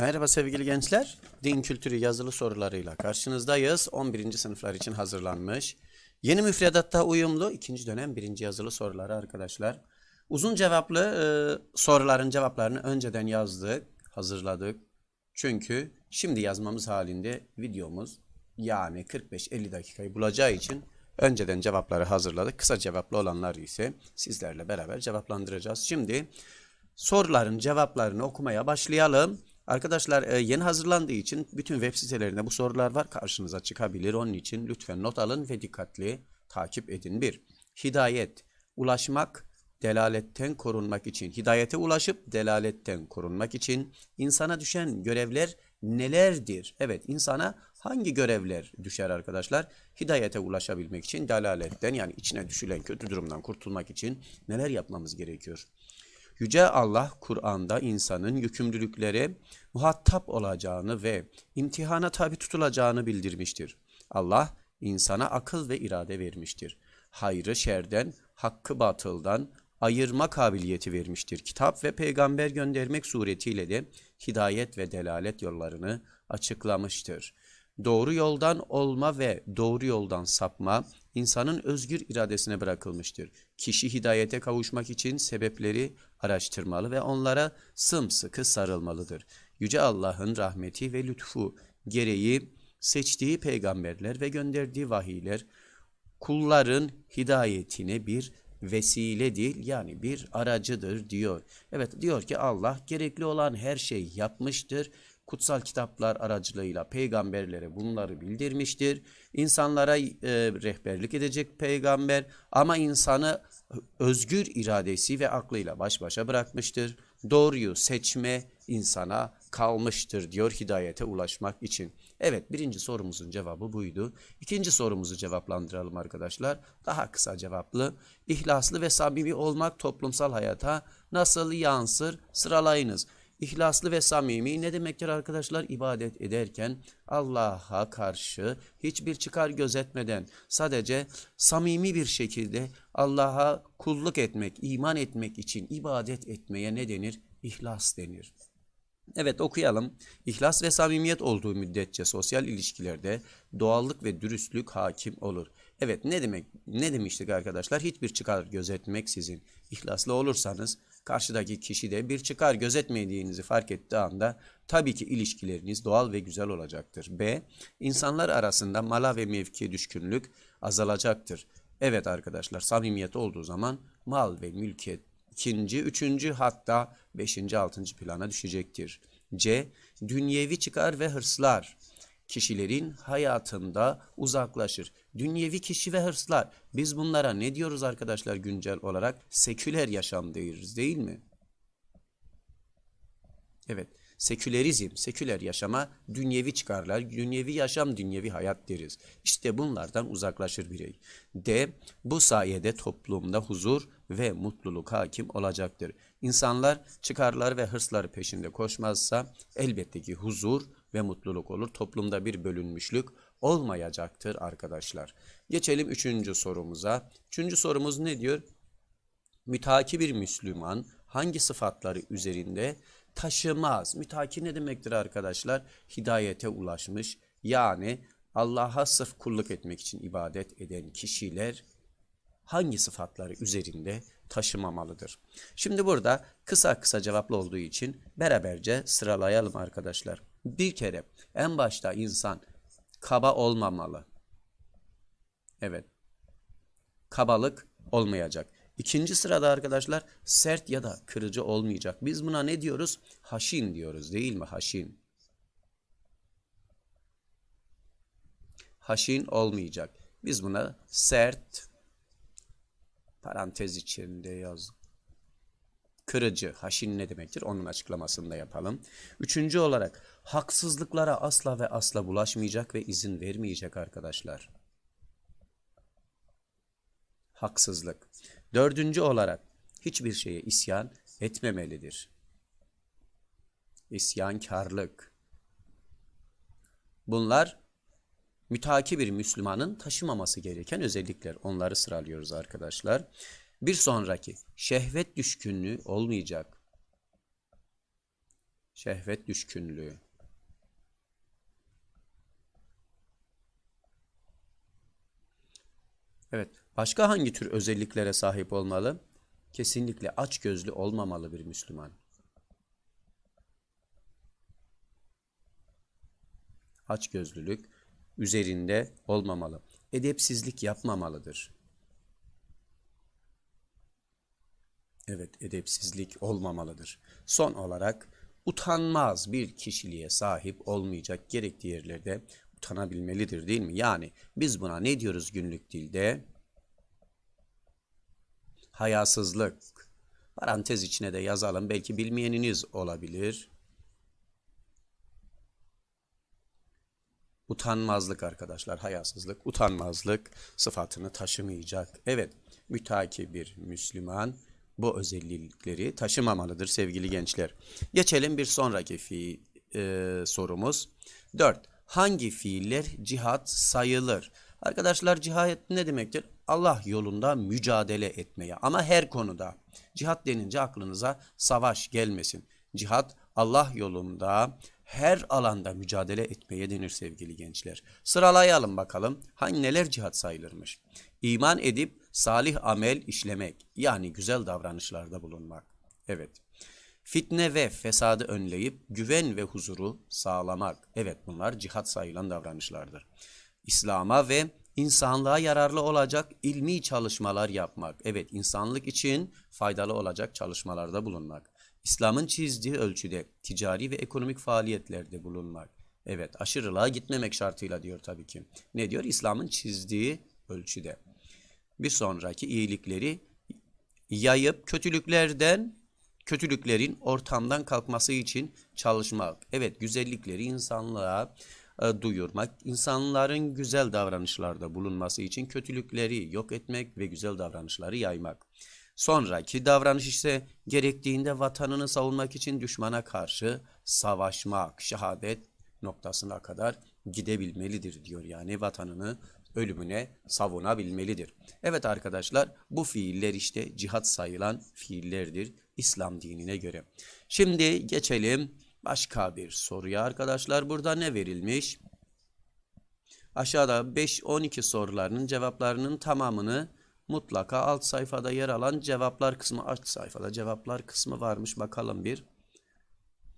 Merhaba sevgili gençler. Din kültürü yazılı sorularıyla karşınızdayız. 11. sınıflar için hazırlanmış. Yeni müfredatta uyumlu ikinci dönem birinci yazılı soruları arkadaşlar. Uzun cevaplı e, soruların cevaplarını önceden yazdık, hazırladık. Çünkü şimdi yazmamız halinde videomuz yani 45-50 dakikayı bulacağı için önceden cevapları hazırladık. Kısa cevaplı olanları ise sizlerle beraber cevaplandıracağız. Şimdi soruların cevaplarını okumaya başlayalım. Arkadaşlar e, yeni hazırlandığı için bütün web sitelerinde bu sorular var. Karşınıza çıkabilir. Onun için lütfen not alın ve dikkatli takip edin. 1. Hidayet. Ulaşmak, delaletten korunmak için. Hidayete ulaşıp delaletten korunmak için insana düşen görevler nelerdir? Evet insana hangi görevler düşer arkadaşlar? Hidayete ulaşabilmek için delaletten yani içine düşülen kötü durumdan kurtulmak için neler yapmamız gerekiyor? Yüce Allah Kur'an'da insanın yükümlülüklere muhatap olacağını ve imtihana tabi tutulacağını bildirmiştir. Allah insana akıl ve irade vermiştir. Hayrı şerden, hakkı batıldan ayırma kabiliyeti vermiştir. Kitap ve peygamber göndermek suretiyle de hidayet ve delalet yollarını açıklamıştır. Doğru yoldan olma ve doğru yoldan sapma insanın özgür iradesine bırakılmıştır. Kişi hidayete kavuşmak için sebepleri araştırmalı ve onlara sımsıkı sarılmalıdır. Yüce Allah'ın rahmeti ve lütfu gereği seçtiği peygamberler ve gönderdiği vahiyler kulların hidayetine bir vesile değil yani bir aracıdır diyor. Evet diyor ki Allah gerekli olan her şeyi yapmıştır. Kutsal kitaplar aracılığıyla peygamberlere bunları bildirmiştir. İnsanlara e, rehberlik edecek peygamber ama insanı özgür iradesi ve aklıyla baş başa bırakmıştır. Doğruyu seçme insana kalmıştır diyor hidayete ulaşmak için. Evet birinci sorumuzun cevabı buydu. İkinci sorumuzu cevaplandıralım arkadaşlar. Daha kısa cevaplı. İhlaslı ve samimi olmak toplumsal hayata nasıl yansır sıralayınız. İhlaslı ve samimi ne demektir arkadaşlar? İbadet ederken Allah'a karşı hiçbir çıkar gözetmeden sadece samimi bir şekilde Allah'a kulluk etmek, iman etmek için ibadet etmeye ne denir? İhlas denir. Evet okuyalım. İhlas ve samimiyet olduğu müddetçe sosyal ilişkilerde doğallık ve dürüstlük hakim olur. Evet ne demek ne demiştik arkadaşlar? Hiçbir çıkar gözetmeksizin ihlaslı olursanız karşıdaki kişi de bir çıkar gözetmediğinizi fark ettiği anda tabii ki ilişkileriniz doğal ve güzel olacaktır. B. İnsanlar arasında mala ve mevkiye düşkünlük azalacaktır. Evet arkadaşlar samimiyet olduğu zaman mal ve mülkiyet ikinci, üçüncü hatta beşinci, altıncı plana düşecektir. C. Dünyevi çıkar ve hırslar kişilerin hayatında uzaklaşır. Dünyevi kişi ve hırslar. Biz bunlara ne diyoruz arkadaşlar güncel olarak? Seküler yaşam diyoruz değil mi? Evet. Sekülerizm, seküler yaşama dünyevi çıkarlar, dünyevi yaşam, dünyevi hayat deriz. İşte bunlardan uzaklaşır birey. D. Bu sayede toplumda huzur ve mutluluk hakim olacaktır. İnsanlar çıkarlar ve hırsları peşinde koşmazsa elbette ki huzur ve mutluluk olur. Toplumda bir bölünmüşlük olmayacaktır arkadaşlar. Geçelim üçüncü sorumuza. Üçüncü sorumuz ne diyor? Mütaki bir Müslüman hangi sıfatları üzerinde taşımaz? Mütaki ne demektir arkadaşlar? Hidayete ulaşmış yani Allah'a sırf kulluk etmek için ibadet eden kişiler hangi sıfatları üzerinde taşımamalıdır? Şimdi burada kısa kısa cevaplı olduğu için beraberce sıralayalım arkadaşlar. Bir kere en başta insan kaba olmamalı. Evet. Kabalık olmayacak. İkinci sırada arkadaşlar sert ya da kırıcı olmayacak. Biz buna ne diyoruz? Haşin diyoruz değil mi? Haşin. Haşin olmayacak. Biz buna sert parantez içinde yaz. Kırıcı, haşin ne demektir? Onun açıklamasını da yapalım. Üçüncü olarak haksızlıklara asla ve asla bulaşmayacak ve izin vermeyecek arkadaşlar. Haksızlık. Dördüncü olarak hiçbir şeye isyan etmemelidir. İsyankarlık. Bunlar mütaki bir Müslümanın taşımaması gereken özellikler. Onları sıralıyoruz arkadaşlar. Bir sonraki şehvet düşkünlüğü olmayacak. Şehvet düşkünlüğü. Evet. Başka hangi tür özelliklere sahip olmalı? Kesinlikle açgözlü olmamalı bir Müslüman. Açgözlülük üzerinde olmamalı. Edepsizlik yapmamalıdır. Evet, edepsizlik olmamalıdır. Son olarak utanmaz bir kişiliğe sahip olmayacak gerektiği yerlerde utanabilmelidir değil mi? Yani biz buna ne diyoruz günlük dilde? Hayasızlık. Parantez içine de yazalım. Belki bilmeyeniniz olabilir. Utanmazlık arkadaşlar, hayasızlık, utanmazlık sıfatını taşımayacak. Evet, mütaki bir Müslüman bu özellikleri taşımamalıdır sevgili gençler. Geçelim bir sonraki fi e, sorumuz. 4. Hangi fiiller cihat sayılır? Arkadaşlar cihat ne demektir? Allah yolunda mücadele etmeye ama her konuda. Cihat denince aklınıza savaş gelmesin. Cihat Allah yolunda her alanda mücadele etmeye denir sevgili gençler. Sıralayalım bakalım hangi neler cihat sayılırmış. İman edip salih amel işlemek yani güzel davranışlarda bulunmak. Evet. Fitne ve fesadı önleyip güven ve huzuru sağlamak. Evet bunlar cihat sayılan davranışlardır. İslam'a ve insanlığa yararlı olacak ilmi çalışmalar yapmak. Evet insanlık için faydalı olacak çalışmalarda bulunmak. İslam'ın çizdiği ölçüde ticari ve ekonomik faaliyetlerde bulunmak. Evet aşırılığa gitmemek şartıyla diyor tabii ki. Ne diyor? İslam'ın çizdiği ölçüde. Bir sonraki iyilikleri yayıp kötülüklerden kötülüklerin ortamdan kalkması için çalışmak. Evet güzellikleri insanlığa e, duyurmak, insanların güzel davranışlarda bulunması için kötülükleri yok etmek ve güzel davranışları yaymak. Sonraki davranış ise gerektiğinde vatanını savunmak için düşmana karşı savaşmak, şehadet noktasına kadar gidebilmelidir diyor. Yani vatanını ölümüne savunabilmelidir. Evet arkadaşlar bu fiiller işte cihat sayılan fiillerdir İslam dinine göre. Şimdi geçelim başka bir soruya arkadaşlar. Burada ne verilmiş? Aşağıda 5-12 sorularının cevaplarının tamamını mutlaka alt sayfada yer alan cevaplar kısmı alt sayfada cevaplar kısmı varmış bakalım bir.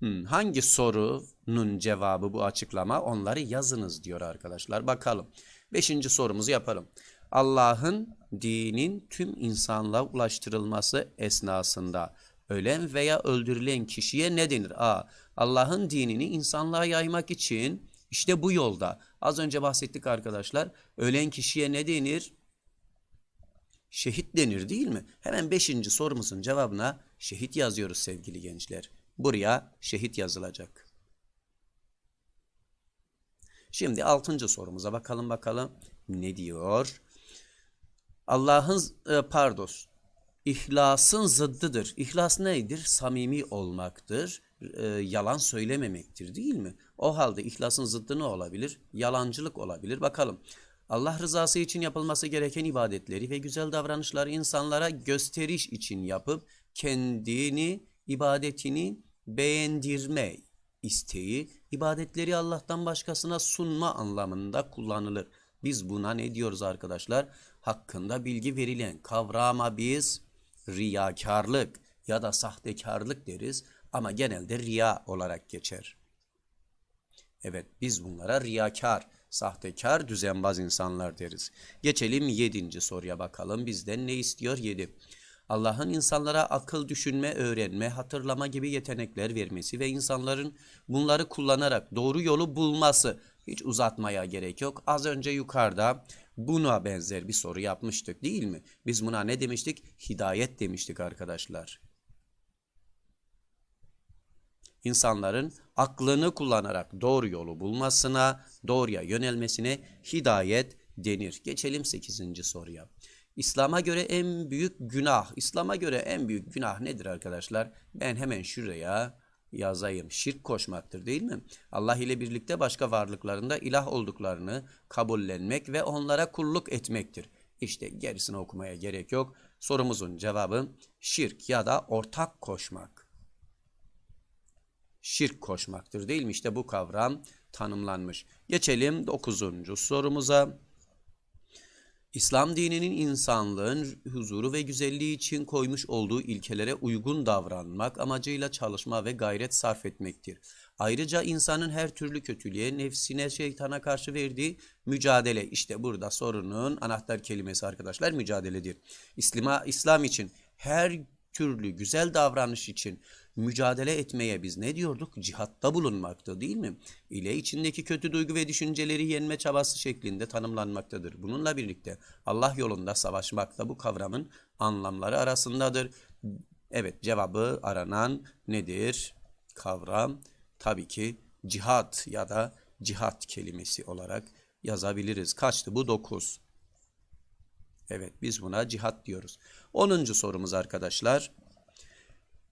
Hmm, hangi sorunun cevabı bu açıklama? Onları yazınız diyor arkadaşlar. Bakalım. Beşinci sorumuzu yapalım. Allah'ın dinin tüm insanlığa ulaştırılması esnasında ölen veya öldürülen kişiye ne denir? A. Allah'ın dinini insanlığa yaymak için işte bu yolda. Az önce bahsettik arkadaşlar. Ölen kişiye ne denir? Şehit denir değil mi? Hemen beşinci sorumuzun cevabına şehit yazıyoruz sevgili gençler. Buraya şehit yazılacak. Şimdi altıncı sorumuza bakalım bakalım ne diyor? Allah'ın e, pardon İhlasın zıddıdır. İhlas nedir? Samimi olmaktır. E, yalan söylememektir değil mi? O halde ihlasın zıddı ne olabilir? Yalancılık olabilir. Bakalım. Allah rızası için yapılması gereken ibadetleri ve güzel davranışları insanlara gösteriş için yapıp kendini, ibadetini beğendirme isteği, ibadetleri Allah'tan başkasına sunma anlamında kullanılır. Biz buna ne diyoruz arkadaşlar? Hakkında bilgi verilen kavrama biz riyakarlık ya da sahtekarlık deriz ama genelde riya olarak geçer. Evet biz bunlara riyakar, sahtekar, düzenbaz insanlar deriz. Geçelim yedinci soruya bakalım bizden ne istiyor? Yedi. Allah'ın insanlara akıl düşünme, öğrenme, hatırlama gibi yetenekler vermesi ve insanların bunları kullanarak doğru yolu bulması. Hiç uzatmaya gerek yok. Az önce yukarıda buna benzer bir soru yapmıştık değil mi? Biz buna ne demiştik? Hidayet demiştik arkadaşlar. İnsanların aklını kullanarak doğru yolu bulmasına, doğruya yönelmesine hidayet denir. Geçelim 8. soruya. İslam'a göre en büyük günah, İslam'a göre en büyük günah nedir arkadaşlar? Ben hemen şuraya yazayım. Şirk koşmaktır değil mi? Allah ile birlikte başka varlıklarında ilah olduklarını kabullenmek ve onlara kulluk etmektir. İşte gerisini okumaya gerek yok. Sorumuzun cevabı şirk ya da ortak koşmak. şirk koşmaktır değil mi? İşte bu kavram tanımlanmış. Geçelim 9. sorumuza. İslam dininin insanlığın huzuru ve güzelliği için koymuş olduğu ilkelere uygun davranmak amacıyla çalışma ve gayret sarf etmektir. Ayrıca insanın her türlü kötülüğe, nefsine, şeytana karşı verdiği mücadele. İşte burada sorunun anahtar kelimesi arkadaşlar mücadeledir. İslam, İslam için her türlü güzel davranış için mücadele etmeye biz ne diyorduk? Cihatta bulunmakta değil mi? İle içindeki kötü duygu ve düşünceleri yenme çabası şeklinde tanımlanmaktadır. Bununla birlikte Allah yolunda savaşmak da bu kavramın anlamları arasındadır. Evet cevabı aranan nedir? Kavram tabii ki cihat ya da cihat kelimesi olarak yazabiliriz. Kaçtı bu? 9. Evet biz buna cihat diyoruz. 10. sorumuz arkadaşlar.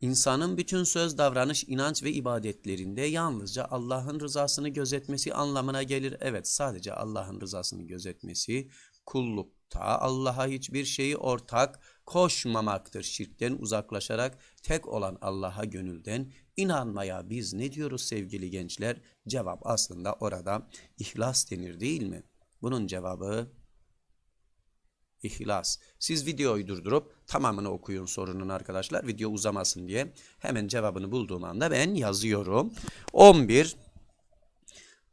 İnsanın bütün söz, davranış, inanç ve ibadetlerinde yalnızca Allah'ın rızasını gözetmesi anlamına gelir. Evet sadece Allah'ın rızasını gözetmesi kullukta Allah'a hiçbir şeyi ortak koşmamaktır. Şirkten uzaklaşarak tek olan Allah'a gönülden inanmaya biz ne diyoruz sevgili gençler? Cevap aslında orada ihlas denir değil mi? Bunun cevabı İhlas. Siz videoyu durdurup tamamını okuyun sorunun arkadaşlar. Video uzamasın diye. Hemen cevabını bulduğum anda ben yazıyorum. 11.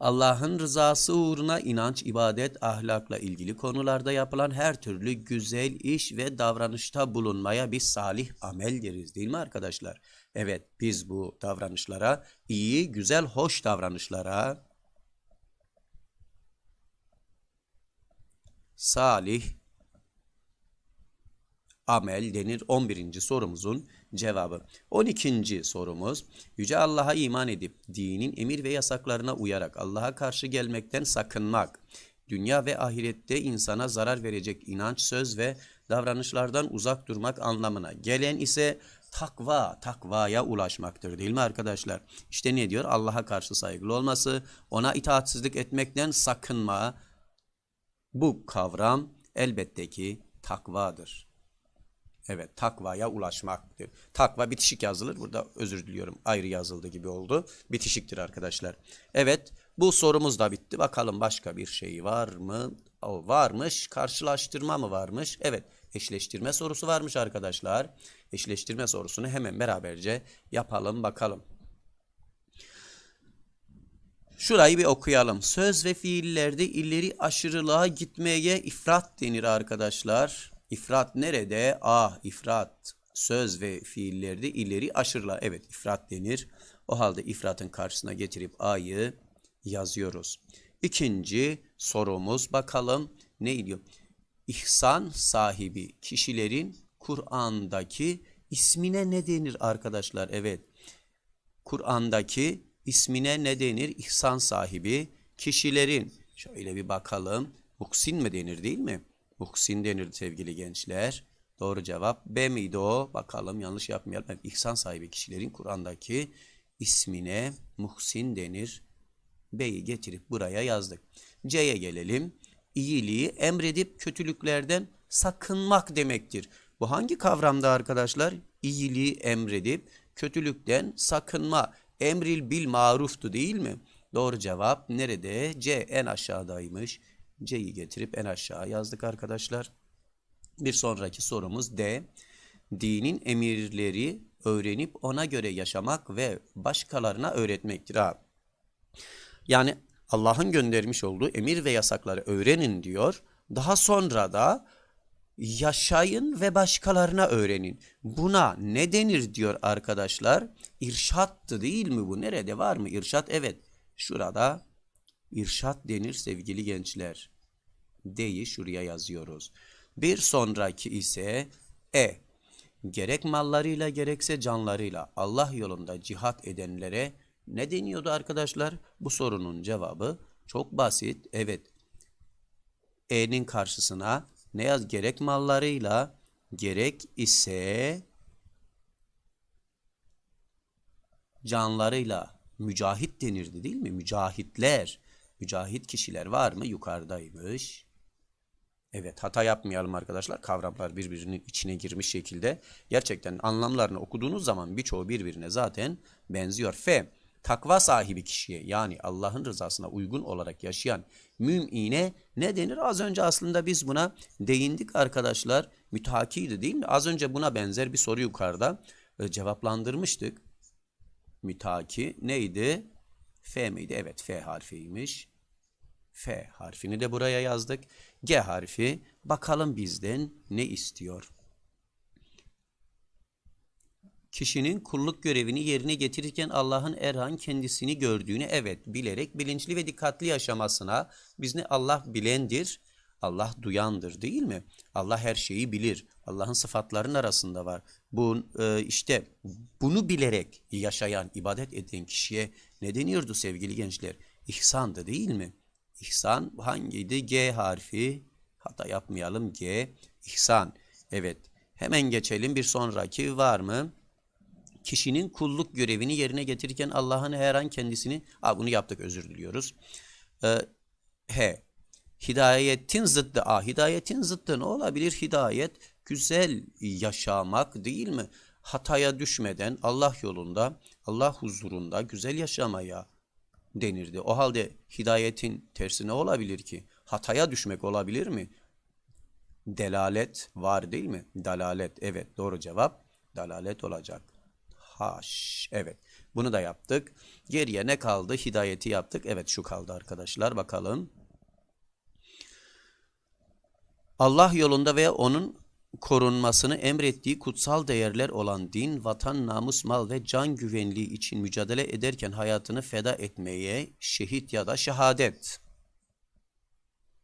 Allah'ın rızası uğruna inanç, ibadet, ahlakla ilgili konularda yapılan her türlü güzel iş ve davranışta bulunmaya biz salih amel deriz değil mi arkadaşlar? Evet biz bu davranışlara iyi, güzel, hoş davranışlara salih amel denir 11. sorumuzun cevabı. 12. sorumuz Yüce Allah'a iman edip dinin emir ve yasaklarına uyarak Allah'a karşı gelmekten sakınmak. Dünya ve ahirette insana zarar verecek inanç, söz ve davranışlardan uzak durmak anlamına gelen ise takva, takvaya ulaşmaktır değil mi arkadaşlar? İşte ne diyor? Allah'a karşı saygılı olması, ona itaatsizlik etmekten sakınma. Bu kavram elbette ki takvadır. Evet takvaya ulaşmaktır. Takva bitişik yazılır. Burada özür diliyorum ayrı yazıldı gibi oldu. Bitişiktir arkadaşlar. Evet bu sorumuz da bitti. Bakalım başka bir şey var mı? O varmış. Karşılaştırma mı varmış? Evet eşleştirme sorusu varmış arkadaşlar. Eşleştirme sorusunu hemen beraberce yapalım bakalım. Şurayı bir okuyalım. Söz ve fiillerde ileri aşırılığa gitmeye ifrat denir arkadaşlar. İfrat nerede? Ah ifrat söz ve fiillerde ileri aşırıla. Evet ifrat denir. O halde ifratın karşısına getirip a'yı yazıyoruz. İkinci sorumuz bakalım ne diyor? İhsan sahibi kişilerin Kur'an'daki ismine ne denir arkadaşlar? Evet. Kur'an'daki ismine ne denir? İhsan sahibi kişilerin. Şöyle bir bakalım. Muksin mi denir değil mi? Muhsin denir sevgili gençler. Doğru cevap B miydi o? Bakalım yanlış yapmayalım. Evet, ihsan sahibi kişilerin Kur'an'daki ismine Muhsin denir. B'yi getirip buraya yazdık. C'ye gelelim. İyiliği emredip kötülüklerden sakınmak demektir. Bu hangi kavramda arkadaşlar? İyiliği emredip kötülükten sakınma. Emril bil maruftu değil mi? Doğru cevap nerede? C en aşağıdaymış. C'yi getirip en aşağı yazdık arkadaşlar. Bir sonraki sorumuz D. Dinin emirleri öğrenip ona göre yaşamak ve başkalarına öğretmektir. Ha. Yani Allah'ın göndermiş olduğu emir ve yasakları öğrenin diyor. Daha sonra da yaşayın ve başkalarına öğrenin. Buna ne denir diyor arkadaşlar? İrşattı değil mi bu? Nerede var mı irşat? Evet. Şurada irşat denir sevgili gençler. D'yi şuraya yazıyoruz. Bir sonraki ise E. Gerek mallarıyla gerekse canlarıyla Allah yolunda cihat edenlere ne deniyordu arkadaşlar? Bu sorunun cevabı çok basit. Evet. E'nin karşısına ne yaz? Gerek mallarıyla gerek ise canlarıyla mücahit denirdi değil mi? Mücahitler. Mücahit kişiler var mı? Yukarıdaymış. Evet hata yapmayalım arkadaşlar. Kavramlar birbirinin içine girmiş şekilde. Gerçekten anlamlarını okuduğunuz zaman birçoğu birbirine zaten benziyor. F. takva sahibi kişiye yani Allah'ın rızasına uygun olarak yaşayan mümine ne denir? Az önce aslında biz buna değindik arkadaşlar. Mütakiydi değil mi? Az önce buna benzer bir soru yukarıda e, cevaplandırmıştık. Mütaki neydi? F miydi? Evet F harfiymiş. F harfini de buraya yazdık. G harfi bakalım bizden ne istiyor? Kişinin kulluk görevini yerine getirirken Allah'ın Erhan kendisini gördüğünü evet bilerek bilinçli ve dikkatli yaşamasına biz ne Allah bilendir, Allah duyandır değil mi? Allah her şeyi bilir. Allah'ın sıfatlarının arasında var. Bu e, işte bunu bilerek yaşayan, ibadet eden kişiye ne deniyordu sevgili gençler? İhsandı değil mi? İhsan hangiydi? G harfi. Hata yapmayalım. G. İhsan. Evet. Hemen geçelim. Bir sonraki var mı? Kişinin kulluk görevini yerine getirirken Allah'ın her an kendisini... Aa, bunu yaptık özür diliyoruz. Ee, H. Hidayetin zıddı. Aa, hidayetin zıddı ne olabilir? Hidayet güzel yaşamak değil mi? Hataya düşmeden Allah yolunda, Allah huzurunda güzel yaşamaya denirdi. O halde hidayetin tersi ne olabilir ki? Hataya düşmek olabilir mi? Delalet var değil mi? Dalalet. Evet doğru cevap. Dalalet olacak. Haş. Evet. Bunu da yaptık. Geriye ne kaldı? Hidayeti yaptık. Evet şu kaldı arkadaşlar. Bakalım. Allah yolunda ve onun korunmasını emrettiği kutsal değerler olan din, vatan, namus, mal ve can güvenliği için mücadele ederken hayatını feda etmeye şehit ya da şehadet.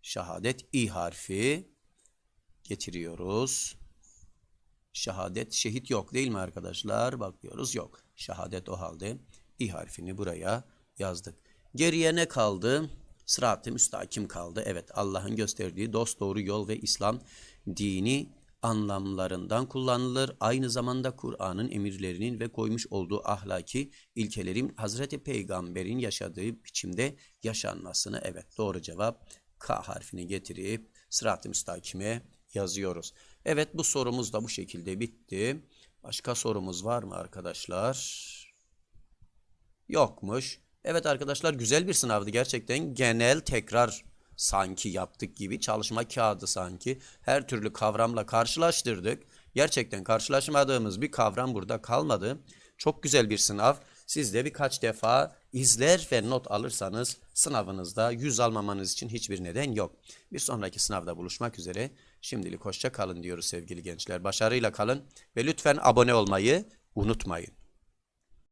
Şehadet i harfi getiriyoruz. Şehadet şehit yok değil mi arkadaşlar? Bakıyoruz yok. Şehadet o halde i harfini buraya yazdık. Geriye ne kaldı? Sırat-ı müstakim kaldı. Evet Allah'ın gösterdiği dost doğru yol ve İslam dini anlamlarından kullanılır. Aynı zamanda Kur'an'ın emirlerinin ve koymuş olduğu ahlaki ilkelerin Hazreti Peygamber'in yaşadığı biçimde yaşanmasını evet doğru cevap K harfini getirip sırat-ı müstakime yazıyoruz. Evet bu sorumuz da bu şekilde bitti. Başka sorumuz var mı arkadaşlar? Yokmuş. Evet arkadaşlar güzel bir sınavdı gerçekten. Genel tekrar sanki yaptık gibi çalışma kağıdı sanki. Her türlü kavramla karşılaştırdık. Gerçekten karşılaşmadığımız bir kavram burada kalmadı. Çok güzel bir sınav. Siz de birkaç defa izler ve not alırsanız sınavınızda 100 almamanız için hiçbir neden yok. Bir sonraki sınavda buluşmak üzere. Şimdilik hoşça kalın diyoruz sevgili gençler. Başarıyla kalın ve lütfen abone olmayı unutmayın.